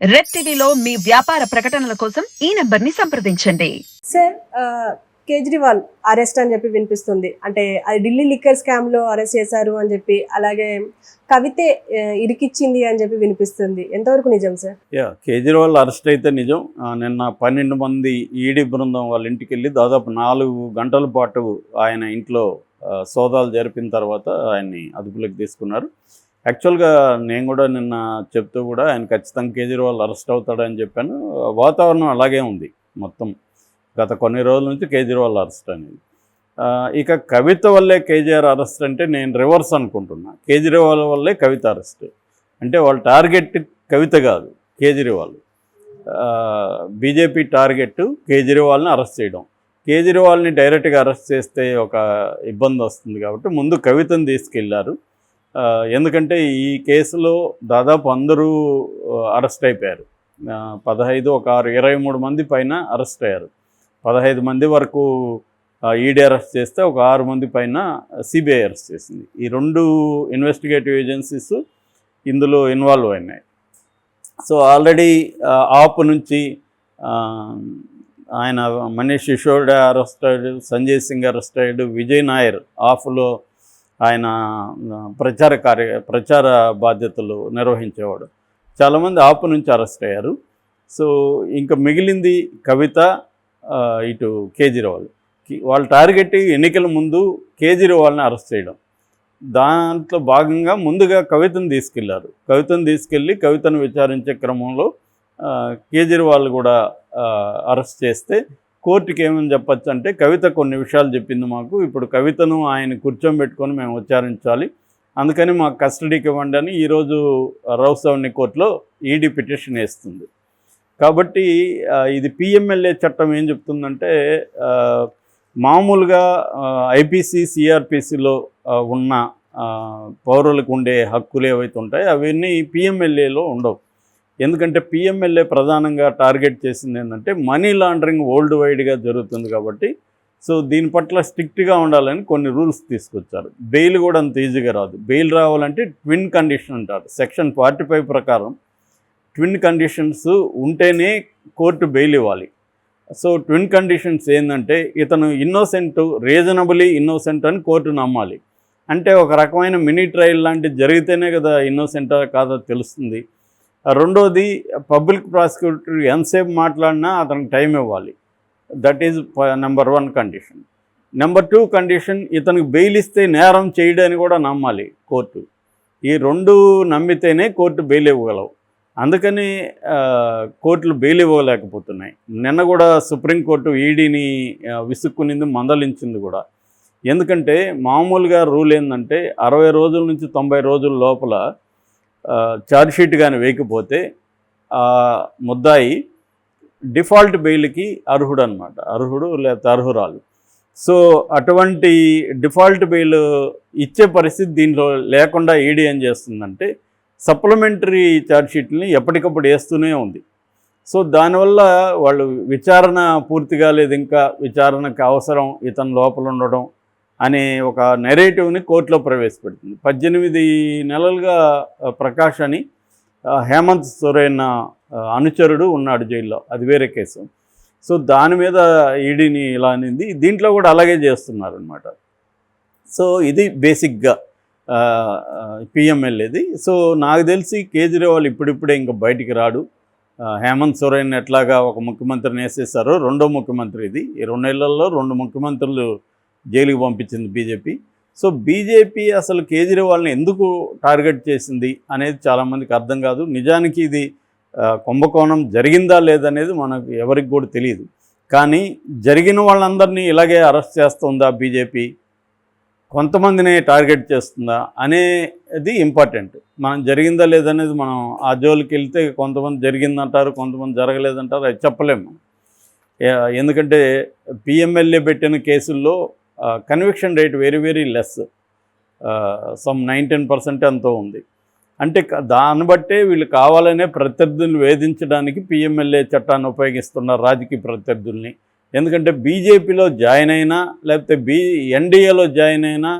Red టీవీలో మీ వ్యాపార ప్రకటనల కోసం ఈ నెంబర్ని సంప్రదించండి సార్ కేజ్రీవాల్ అరెస్ట్ అని చెప్పి వినిపిస్తుంది. అంటే అది ఢిల్లీ లిక్కర్ స్కామ్లో అరెస్ట్ చేశారు అని చెప్పి అలాగే కవితే ఇరికిచ్చింది అని చెప్పి వినిపిస్తుంది. ఎంతవరకు నిజం సార్ యా కేజ్రీవాల్ అరెస్ట్ అయితే నిజం. నిన్న పన్నెండు మంది ఈడీ బృందం వాళ్ళ ఇంటికి వెళ్ళి దాదాపు నాలుగు గంటల పాటు ఆయన ఇంట్లో సోదాలు జరిపిన తర్వాత ఆయన్ని అదుపులోకి తీసుకున్నారు. యాక్చువల్గా నేను కూడా నిన్న చెప్తూ కూడా ఆయన ఖచ్చితంగా కేజ్రీవాల్ అరెస్ట్ అవుతాడని చెప్పాను. వాతావరణం అలాగే ఉంది మొత్తం. గత కొన్ని రోజుల నుంచి కేజ్రీవాల్ అరెస్ట్ అనేది. ఇక కవిత వల్లే కేజీఆర్ అరెస్ట్ అంటే నేను రివర్స్ అనుకుంటున్నా. కేజ్రీవాల్ వల్లే కవిత అరెస్ట్. అంటే వాళ్ళ టార్గెట్ కవిత కాదు కేజ్రీవాల్. బీజేపీ టార్గెట్ కేజ్రీవాల్ని అరెస్ట్ చేయడం. కేజ్రీవాల్ని డైరెక్ట్గా అరెస్ట్ చేస్తే ఒక ఇబ్బంది వస్తుంది కాబట్టి ముందు కవితను తీసుకెళ్ళారు. ఎందుకంటే ఈ కేసులో దాదాపు అందరూ అరెస్ట్ అయిపోయారు. పదహైదు ఒక ఆరు ఇరవై మూడు మంది పైన అరెస్ట్ అయ్యారు. పదహైదు మంది వరకు ఈడీ అరెస్ట్ చేస్తే ఒక ఆరు మంది పైన సిబిఐ అరెస్ట్ చేసింది. ఈ రెండు ఇన్వెస్టిగేటివ్ ఏజెన్సీస్ ఇందులో ఇన్వాల్వ్ అయినాయి. సో ఆల్రెడీ ఆప్ నుంచి ఆయన మనీష్ సిసోడియా అరెస్ట్ అయ్యాడు సంజయ్ సింగ్ అరెస్ట్ అయ్యాడు విజయ్ నాయర్ ఆఫ్లో ఆయన ప్రచార కార్య ప్రచార బాధ్యతలు నిర్వహించేవాడు. చాలామంది ఆపు నుంచి అరెస్ట్ అయ్యారు. సో ఇంకా మిగిలింది కవిత ఇటు కేజ్రీవాల్. వాళ్ళ టార్గెట్ ఎన్నికల ముందు కేజ్రీవాల్ని అరెస్ట్ చేయడం. దాంట్లో భాగంగా ముందుగా కవితను తీసుకెళ్ళారు. కవితను తీసుకెళ్ళి కవితను విచారించే క్రమంలో కేజ్రీవాల్ కూడా అరెస్ట్ చేస్తే కోర్టుకి ఏమని చెప్పచ్చు అంటే కవిత కొన్ని విషయాలు చెప్పింది మాకు. ఇప్పుడు కవితను ఆయన కూర్చోబెట్టుకొని మేము ఉచ్చారించాలి. అందుకని మాకు కస్టడీకి ఇవ్వండి అని ఈరోజు రౌసవని కోర్టులో ఈడీ పిటిషన్ వేస్తుంది. కాబట్టి ఇది పిఎంఎల్ఏ చట్టం ఏం చెప్తుందంటే మామూలుగా ఐపీసీ సిఆర్పిసిలో ఉన్న పౌరులకు ఉండే హక్కులు ఏవైతే ఉంటాయో అవన్నీ పిఎంఎల్ఏలో ఉండవు. ఎందుకంటే పిఎంఎల్ఏ ప్రధానంగా టార్గెట్ చేసింది ఏంటంటే మనీ లాండరింగ్ వరల్డ్ వైడ్గా జరుగుతుంది కాబట్టి సో దీని పట్ల స్ట్రిక్ట్గా ఉండాలని కొన్ని రూల్స్ తీసుకొచ్చారు. బెయిల్ కూడా అంత ఈజీగా రాదు. బెయిల్ రావాలంటే ట్విన్ కండిషన్ అంటారు. సెక్షన్ ఫార్టీ ఫైవ్ ప్రకారం ట్విన్ కండిషన్స్ ఉంటేనే కోర్టు బెయిల్ ఇవ్వాలి. సో ట్విన్ కండిషన్స్ ఏంటంటే ఇతను ఇన్నోసెంట్ రీజనబులీ ఇన్నోసెంట్ అని కోర్టు నమ్మాలి. అంటే ఒక రకమైన మినీ ట్రయల్ లాంటిది జరిగితేనే కదా ఇన్నోసెంటా కాదో తెలుస్తుంది. రెండోది పబ్లిక్ ప్రాసిక్యూటర్ ఎంతసేపు మాట్లాడినా అతనికి టైం ఇవ్వాలి. That is number one condition number two condition ఇతనికి బెయిల్ ఇస్తే నేరం చేయడని కూడా నమ్మాలి కోర్టు. ఈ రెండు నమ్మితేనే కోర్టు బెయిల్ ఇవ్వగలవు. అందుకని కోర్టులు బెయిల్ ఇవ్వలేకపోతున్నాయి. నిన్న కూడా సుప్రీంకోర్టు ఈడీని విసుక్కునింది మందలించింది కూడా. ఎందుకంటే మామూలుగా రూల్ ఏంటంటే అరవై రోజుల నుంచి తొంభై రోజుల లోపల ఛార్జ్షీట్ కానీ వేయకపోతే ముద్దాయి డిఫాల్ట్ బెయిల్కి అర్హుడు అనమాట అర్హుడు లేకపోతే అర్హురాలు. సో అటువంటి డిఫాల్ట్ బెయిల్ ఇచ్చే పరిస్థితి దీనిలో లేకుండా ఈడీ ఏం చేస్తుందంటే సప్లిమెంటరీ ఛార్జ్షీట్ని ఎప్పటికప్పుడు వేస్తూనే ఉంది. సో దానివల్ల వాళ్ళు విచారణ పూర్తి కాలేదు ఇంకా విచారణకు అవసరం ఇతను లోపల ఉండడం అనే ఒక నెరేటివ్ని కోర్టులో ప్రవేశపెడుతుంది. పద్దెనిమిది నెలలుగా ప్రకాష్ అని హేమంత్ సోరేన్ అనుచరుడు ఉన్నాడు జైల్లో. అది వేరే కేసు. సో దాని మీద ఈడీని ఇలా అనింది. దీంట్లో కూడా అలాగే చేస్తున్నారు అనమాట సో ఇది బేసిక్గా పిఎంఎల్ఏది. సో నాకు తెలిసి కేజ్రీవాల్ ఇప్పుడిప్పుడే ఇంకా బయటికి రాడు. హేమంత్ సురైన్ ఎట్లాగా ఒక ముఖ్యమంత్రిని వేసేసారో రెండో ముఖ్యమంత్రి ఇది. ఈ రెండు నెలల్లో రెండు ముఖ్యమంత్రులు జైలుకి పంపించింది బీజేపీ సో బీజేపీ అసలు కేజ్రీవాల్ని ఎందుకు టార్గెట్ చేసింది అనేది చాలామందికి అర్థం కాదు. నిజానికి ఇది కుంభకోణం జరిగిందా లేదనేది మనకు ఎవరికి కూడా తెలియదు. కానీ జరిగిన వాళ్ళందరినీ ఇలాగే అరెస్ట్ చేస్తుందా బీజేపీ కొంతమందిని టార్గెట్ చేస్తుందా అనేది ఇంపార్టెంట్. మనం జరిగిందా లేదనేది మనం ఆ జోలికి వెళ్తే కొంతమంది జరిగిందంటారు కొంతమంది జరగలేదంటారు అది చెప్పలేము ఎందుకంటే పిఎంఎల్ఏ పెట్టిన కేసుల్లో conviction rate very very less some nineteen percent ఎంతో ఉంది. అంటే దాన్ని బట్టే వీళ్ళు కావాలనే ప్రత్యర్థులు వేధించడానికి పిఎంఎల్ఏ చట్టాన్ని ఉపయోగిస్తున్నారు రాజకీయ ప్రత్యర్థుల్ని. ఎందుకంటే బీజేపీలో జాయిన్ అయినా లేకపోతే బీ ఎన్డీఏలో జాయిన్ అయినా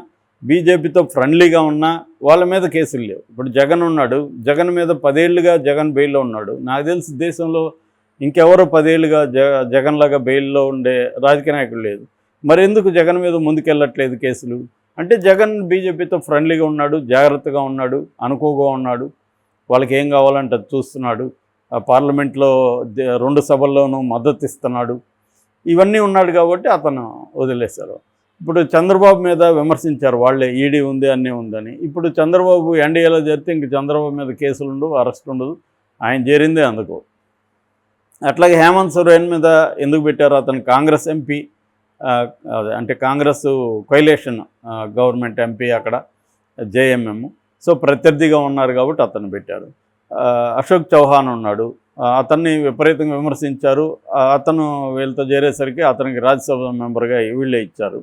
బీజేపీతో ఫ్రెండ్లీగా ఉన్నా వాళ్ళ మీద కేసులు లేవు. ఇప్పుడు జగన్ ఉన్నాడు జగన్ మీద పదేళ్ళుగా జగన్ బెయిల్లో ఉన్నాడు. నాకు తెలిసి దేశంలో ఇంకెవరో పదేళ్ళుగా జ జగన్లాగా బెయిల్లో ఉండే రాజకీయ నాయకుడు లేదు మరి ఎందుకు జగన్ మీద ముందుకెళ్ళట్లేదు కేసులు? అంటే జగన్ బీజేపీతో ఫ్రెండ్లీగా ఉన్నాడు జాగ్రత్తగా ఉన్నాడు అనుకోగా ఉన్నాడు వాళ్ళకి ఏం కావాలంటే అది చూస్తున్నాడు ఆ పార్లమెంట్లో రెండు సభల్లోనూ మద్దతు ఇస్తున్నాడు. ఇవన్నీ ఉన్నాడు కాబట్టి అతను వదిలేశారు. ఇప్పుడు చంద్రబాబు మీద విమర్శించారు వాళ్ళే ఈడీ ఉంది అన్నీ ఉందని. ఇప్పుడు చంద్రబాబు ఎన్డీఏలో జరిగితే ఇంక చంద్రబాబు మీద కేసులు ఉండవు అరెస్ట్ ఉండదు ఆయన చేరిందే అందుకు. అట్లాగే హేమంత్ సోరెన్ మీద ఎందుకు పెట్టారు అతను? కాంగ్రెస్ ఎంపీ అంటే కాంగ్రెస్ కొయిలేషన్ గవర్నమెంట్ ఎంపీ అక్కడ జేఎంఎం. సో ప్రత్యర్థిగా ఉన్నారు కాబట్టి అతను పెట్టారు. అశోక్ చౌహాన్ ఉన్నాడు. అతన్ని విపరీతంగా విమర్శించారు. అతను వీళ్ళతో చేరేసరికి అతనికి రాజ్యసభ మెంబర్గా వీళ్ళే ఇచ్చారు.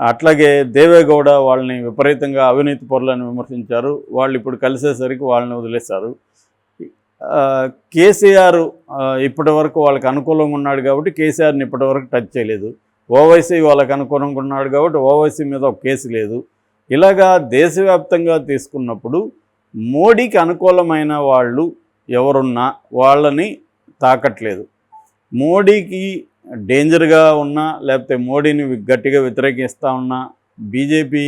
అట్లాగే దేవేగౌడ వాళ్ళని విపరీతంగా అవినీతి పరులని విమర్శించారు. వాళ్ళు ఇప్పుడు కలిసేసరికి వాళ్ళని వదిలేశారు. కేసీఆర్ ఇప్పటి వరకు వాళ్ళకి అనుకూలంగా ఉన్నాడు కాబట్టి కేసీఆర్ని ఇప్పటి వరకు టచ్ చేయలేదు. ఓవైసీ వాళ్ళకి అనుకూలంగా ఉన్నాడు కాబట్టి ఓవైసీ మీద ఒక కేసు లేదు. ఇలాగా దేశవ్యాప్తంగా తీసుకున్నప్పుడు మోడీకి అనుకూలమైన వాళ్ళు ఎవరున్నా వాళ్ళని తాకట్లేదు. మోడీకి డేంజర్గా ఉన్నా లేకపోతే మోడీని గట్టిగా వ్యతిరేకిస్తూ ఉన్నా బీజేపీ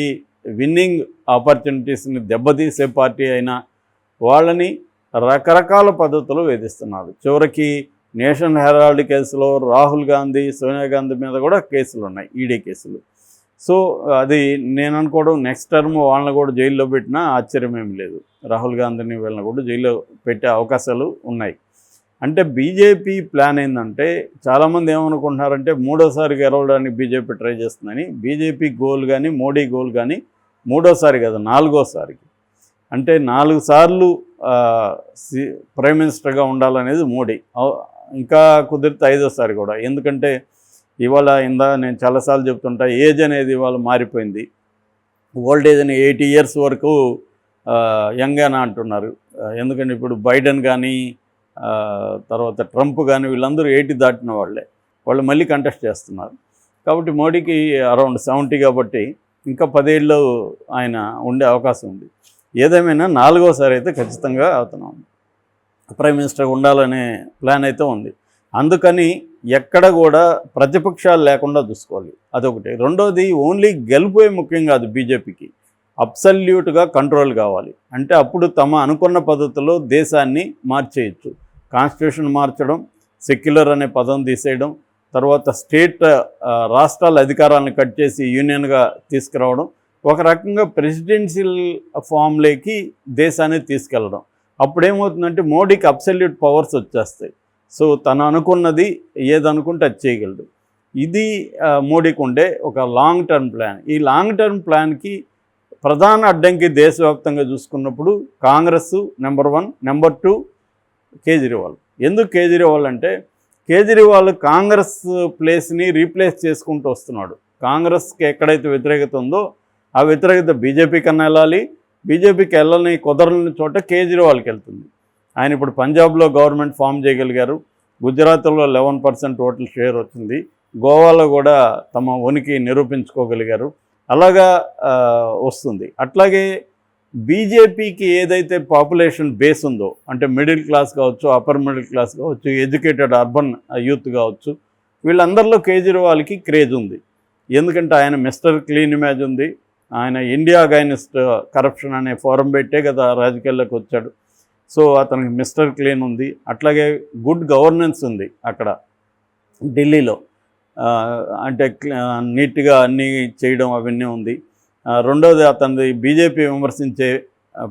విన్నింగ్ ఆపర్చునిటీస్ని దెబ్బతీసే పార్టీ అయినా వాళ్ళని రకరకాల పద్ధతులు వేధిస్తున్నారు. చివరికి నేషనల్ హెరాల్డ్ కేసులో రాహుల్ గాంధీ సోనియా గాంధీ మీద కూడా కేసులు ఉన్నాయి ఈడీ కేసులు. సో అది నేను అనుకోవడం నెక్స్ట్ టర్మ్ వాళ్ళని కూడా జైల్లో పెట్టినా ఆశ్చర్యం ఏమి లేదు. రాహుల్ గాంధీని వీళ్ళని కూడా జైల్లో పెట్టే అవకాశాలు ఉన్నాయి. అంటే బీజేపీ ప్లాన్ ఏంటంటే చాలామంది ఏమనుకుంటున్నారంటే మూడోసారి గెలవడానికి బీజేపీ ట్రై చేస్తుందని బీజేపీ గోల్ కానీ మోడీ గోల్ కానీ మూడోసారి కదా నాలుగోసారికి. అంటే నాలుగు సార్లు సి- ప్రైమ్ మినిస్టర్గా ఉండాలనేది మోడీ. ఇంకా కుదిరితే ఐదోసారి కూడా. ఎందుకంటే ఇవాళ ఇందా నేను చాలాసార్లు చెప్తుంటా ఏజ్ అనేది ఇవాళ మారిపోయింది. ఓల్డ్ ఏజ్ అని ఎయిటీ ఇయర్స్ వరకు యంగ్ అని అంటున్నారు. ఎందుకంటే ఇప్పుడు బైడెన్ కానీ తర్వాత ట్రంప్ కానీ వీళ్ళందరూ ఎయిటీ దాటిన వాళ్ళే. వాళ్ళు మళ్ళీ కంటెస్ట్ చేస్తున్నారు. కాబట్టి మోడీకి అరౌండ్ సెవెంటీ కాబట్టి ఇంకా పదేళ్ళు ఆయన ఉండే అవకాశం ఉంది. ఏదేమైనా నాలుగోసారి అయితే ఖచ్చితంగా అవుతున్నాం. ప్రైమ్ మినిస్టర్ ఉండాలనే ప్లాన్ అయితే ఉంది. అందుకని ఎక్కడ కూడా ప్రతిపక్షాలు లేకుండా చూసుకోవాలి. అదొకటి. రెండోది ఓన్లీ గెలుపే ముఖ్యం కాదు బీజేపీకి. అబ్సల్యూట్గా కంట్రోల్ కావాలి. అంటే అప్పుడు తమ అనుకున్న పద్ధతిలో దేశాన్ని మార్చేయచ్చు. కాన్స్టిట్యూషన్ మార్చడం సెక్యులర్ అనే పదం తీసేయడం తర్వాత స్టేట్ రాష్ట్రాల అధికారాలను కట్ చేసి యూనియన్గా తీసుకురావడం ఒక రకంగా ప్రెసిడెన్షియల్ ఫామ్లోకి దేశాన్ని తీసుకెళ్ళడం అప్పుడేమవుతుందంటే మోడీకి అబ్సల్యూట్ పవర్స్ వచ్చేస్తాయి. సో తను అనుకున్నది ఏదనుకుంటే అది చేయగలడు. ఇది మోడీకి ఉండే ఒక లాంగ్ టర్మ్ ప్లాన్ ఈ లాంగ్ టర్మ్ ప్లాన్కి ప్రధాన అడ్డంకి దేశవ్యాప్తంగా చూసుకున్నప్పుడు Congress number one number two Kejriwal. ఎందుకు కేజ్రీవాల్ అంటే కేజ్రీవాల్ కాంగ్రెస్ ప్లేస్ని రీప్లేస్ చేసుకుంటూ వస్తున్నాడు. కాంగ్రెస్కి ఎక్కడైతే వ్యతిరేకత ఉందో ఆ వ్యతిరేకత బీజేపీ కన్నా వెళ్ళాలి బీజేపీకి వెళ్ళని కుదరని చోట కేజ్రీవాల్కి వెళ్తుంది. ఆయన ఇప్పుడు పంజాబ్లో గవర్నమెంట్ ఫామ్ చేయగలిగారు. గుజరాత్లో లెవెన్ పర్సెంట్ ఓట్ల షేర్ వచ్చింది. గోవాలో కూడా తమ ఉనికి నిరూపించుకోగలిగారు. అలాగా వస్తుంది. అట్లాగే బీజేపీకి ఏదైతే పాపులేషన్ బేస్ ఉందో అంటే మిడిల్ క్లాస్ కావచ్చు అప్పర్ మిడిల్ క్లాస్ కావచ్చు ఎడ్యుకేటెడ్ అర్బన్ యూత్ కావచ్చు వీళ్ళందరిలో కేజ్రీవాల్కి క్రేజ్ ఉంది. ఎందుకంటే ఆయన మిస్టర్ క్లీన్ ఇమేజ్ ఉంది. ఆయన ఇండియా అగైనిస్ట్ కరప్షన్ అనే ఫోరం పెట్టే కదా రాజకీయాల్లోకి వచ్చాడు. సో అతనికి మిస్టర్ క్లీన్ ఉంది. అట్లాగే గుడ్ గవర్నెన్స్ ఉంది అక్కడ ఢిల్లీలో. అంటే నీట్గా అన్నీ చేయడం అవన్నీ ఉంది. రెండోది అతనిది బీజేపీ విమర్శించే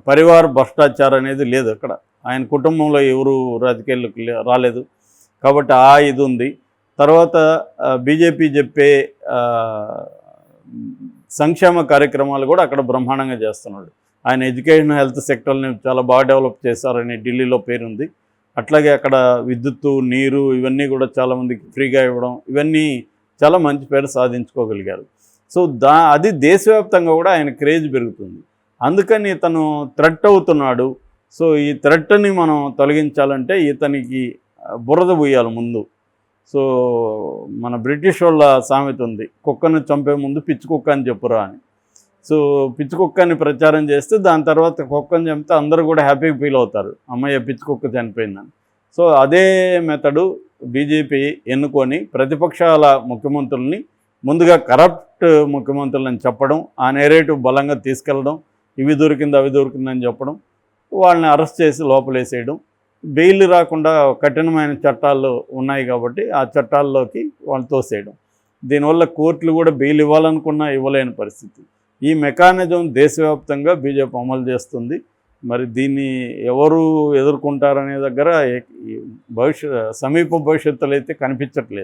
పరివార భ్రష్టాచారం అనేది లేదు అక్కడ. ఆయన కుటుంబంలో ఎవరు రాజకీయాల్లోకి లే- రాలేదు. కాబట్టి ఆ ఇది ఉంది. తర్వాత బీజేపీ చెప్పే సంక్షేమ కార్యక్రమాలు కూడా అక్కడ బ్రహ్మాండంగా చేస్తున్నాడు. ఆయన ఎడ్యుకేషన్ హెల్త్ సెక్టర్ని చాలా బాగా డెవలప్ చేశారని ఢిల్లీలో పేరుంది. అట్లాగే అక్కడ విద్యుత్తు నీరు ఇవన్నీ కూడా చాలామందికి ఫ్రీగా ఇవ్వడం ఇవన్నీ చాలా మంచి పేరు సాధించుకోగలిగారు. సో దా అది దేశవ్యాప్తంగా కూడా ఆయన క్రేజ్ పెరుగుతుంది. అందుకని ఇతను థ్రెట్ అవుతున్నాడు. సో ఈ థ్రెట్ని మనం తొలగించాలంటే ఇతనికి బురద పోయాలి ముందు. సో మన బ్రిటిష్ వాళ్ళ సామెత ఉంది కుక్కను చంపే ముందు పిచ్చి కుక్క అని చెప్పురా అని. సో పిచ్చి కుక్కని ప్రచారం చేస్తే దాని తర్వాత కుక్కని చంపితే అందరూ కూడా హ్యాపీగా ఫీల్ అవుతారు అమ్మయ్య పిచ్చి కుక్క చనిపోయిందని. సో అదే మెథడు బీజేపీ ఎన్నుకొని ప్రతిపక్షాల ముఖ్యమంత్రుల్ని ముందుగా కరప్ట్ ముఖ్యమంత్రులని చెప్పడం ఆ నేరేటివ్ బలంగా తీసుకెళ్ళడం ఇవి దొరికింది అవి దొరికిందని చెప్పడం వాళ్ళని అరెస్ట్ చేసి లోపలేసేయడం బెయిల్ రాకుండా కఠినమైన చట్టాలు ఉన్నాయి కాబట్టి ఆ చట్టాల్లోకి వాళ్ళు తోసేయడం. దీనివల్ల కోర్టులు కూడా బెయిల్ ఇవ్వాలనుకున్నా ఇవ్వలేని పరిస్థితి. ఈ మెకానిజం దేశవ్యాప్తంగా బీజేపీ అమలు చేస్తుంది. మరి దీన్ని ఎవరు ఎదుర్కొంటారనే దగ్గర భవిష్య సమీప భవిష్యత్తులో అయితే కనిపించట్లేదు.